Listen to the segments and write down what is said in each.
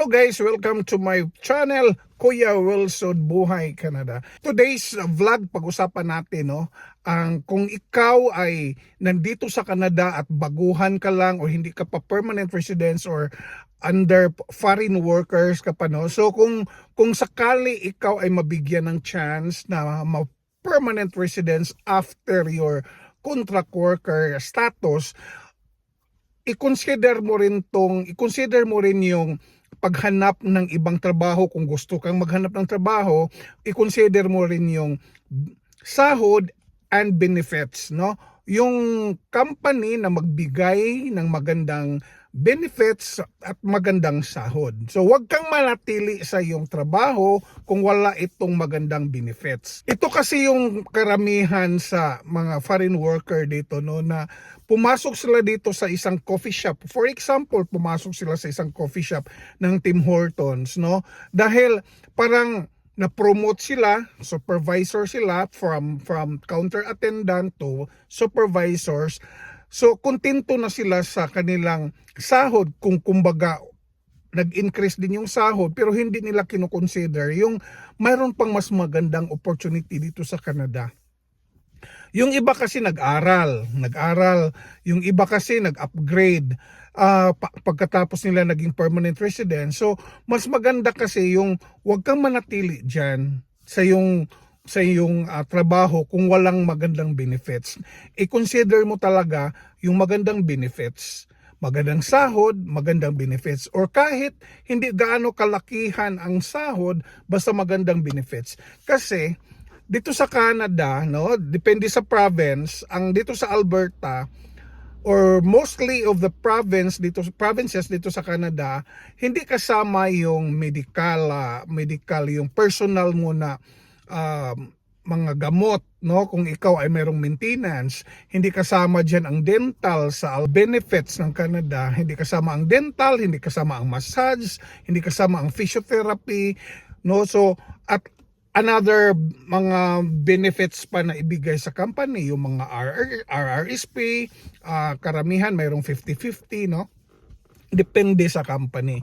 Hello guys, welcome to my channel, Kuya Wilson Buhay Canada. Today's vlog, pag-usapan natin no, ang kung ikaw ay nandito sa Canada at baguhan ka lang o hindi ka pa permanent residence or under foreign workers ka pa no. So kung kung sakali ikaw ay mabigyan ng chance na ma permanent residence after your contract worker status, i-consider mo rin tong i-consider mo rin yung paghanap ng ibang trabaho kung gusto kang maghanap ng trabaho i-consider mo rin yung sahod and benefits no? Yung company na magbigay ng magandang benefits at magandang sahod. So wag kang manatili sa iyong trabaho kung wala itong magandang benefits. Ito kasi yung karamihan sa mga foreign worker dito no na pumasok sila dito sa isang coffee shop. For example, pumasok sila sa isang coffee shop ng Tim Hortons no dahil parang na-promote sila, supervisor sila from from counter attendant to supervisors So, kontento na sila sa kanilang sahod kung kumbaga nag-increase din yung sahod pero hindi nila kinoconsider yung mayroon pang mas magandang opportunity dito sa Canada. Yung iba kasi nag-aral, nag-aral, yung iba kasi nag-upgrade uh, pagkatapos nila naging permanent resident. So, mas maganda kasi yung wag kang manatili diyan sa yung sa iyong uh, trabaho kung walang magandang benefits. I-consider mo talaga yung magandang benefits magandang sahod, magandang benefits, or kahit hindi gaano kalakihan ang sahod, basta magandang benefits. Kasi dito sa Canada, no, depende sa province, ang dito sa Alberta, or mostly of the province dito provinces dito sa Canada, hindi kasama yung medical, uh, medical yung personal mo um, mga gamot no? Kung ikaw ay mayroong maintenance hindi kasama diyan ang dental sa benefits ng Canada. Hindi kasama ang dental hindi kasama ang massage hindi kasama ang physiotherapy no? So at another mga benefits pa na ibigay sa company yung mga RR, RRSP uh, karamihan mayroong 50-50 no? Depende sa company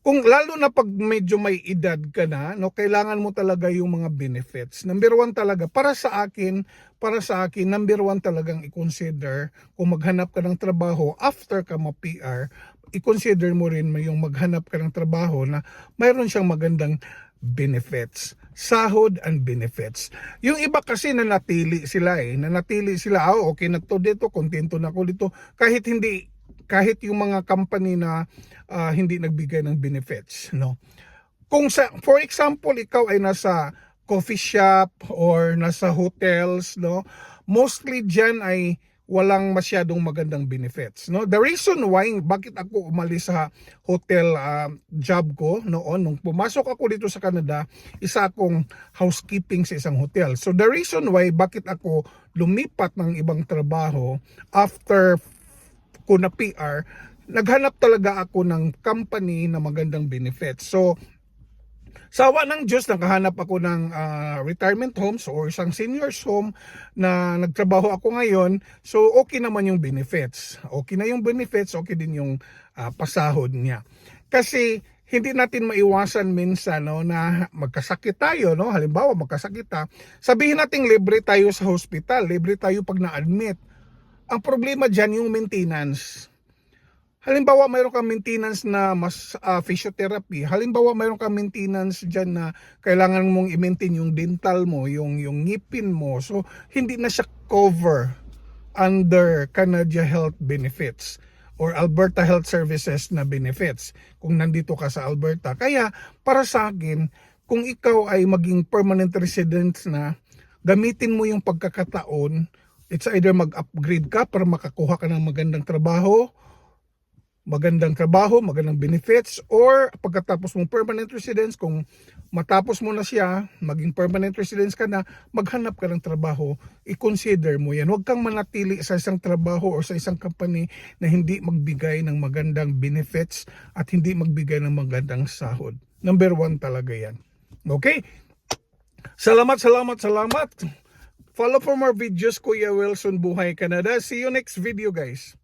kung lalo na pag medyo may edad ka na, no, kailangan mo talaga yung mga benefits. Number one talaga, para sa akin, para sa akin, number one talagang i-consider kung maghanap ka ng trabaho after ka ma-PR, i-consider mo rin yung maghanap ka ng trabaho na mayroon siyang magandang benefits sahod and benefits. Yung iba kasi nanatili sila eh, nanatili sila, oh, okay na to dito, kontento na ako dito, kahit hindi kahit yung mga company na uh, hindi nagbigay ng benefits no? Kung sa for example ikaw ay nasa coffee shop or nasa hotels no? Mostly diyan ay walang masyadong magandang benefits no? The reason why bakit ako umalis sa hotel uh, job ko noon nung pumasok ako dito sa Canada isa akong housekeeping sa isang hotel. So the reason why bakit ako lumipat ng ibang trabaho after ko na PR, naghanap talaga ako ng company na magandang benefits. So, Sawa ng Diyos, nakahanap ako ng uh, retirement homes or isang seniors home na nagtrabaho ako ngayon. So, okay naman yung benefits. Okay na yung benefits, okay din yung uh, pasahod niya. Kasi, hindi natin maiwasan minsan no, na magkasakit tayo. No? Halimbawa, magkasakit ta. Sabihin natin libre tayo sa hospital, libre tayo pag na-admit. Ang problema dyan yung maintenance. Halimbawa, mayroon kang maintenance na mas uh, physiotherapy. Halimbawa, mayroon kang maintenance dyan na kailangan mong i-maintain yung dental mo, yung, yung ngipin mo. So, hindi na siya cover under Canada Health Benefits or Alberta Health Services na benefits kung nandito ka sa Alberta. Kaya, para sa akin, kung ikaw ay maging permanent resident na, gamitin mo yung pagkakataon It's either mag-upgrade ka para makakuha ka ng magandang trabaho, magandang trabaho, magandang benefits, or pagkatapos mong permanent residence, kung matapos mo na siya, maging permanent residence ka na, maghanap ka ng trabaho, i-consider mo yan. Huwag kang manatili sa isang trabaho o sa isang company na hindi magbigay ng magandang benefits at hindi magbigay ng magandang sahod. Number one talaga yan. Okay? Salamat, salamat, salamat. Follow for more videos, Kuya Wilson Buhay Canada. See you next video, guys.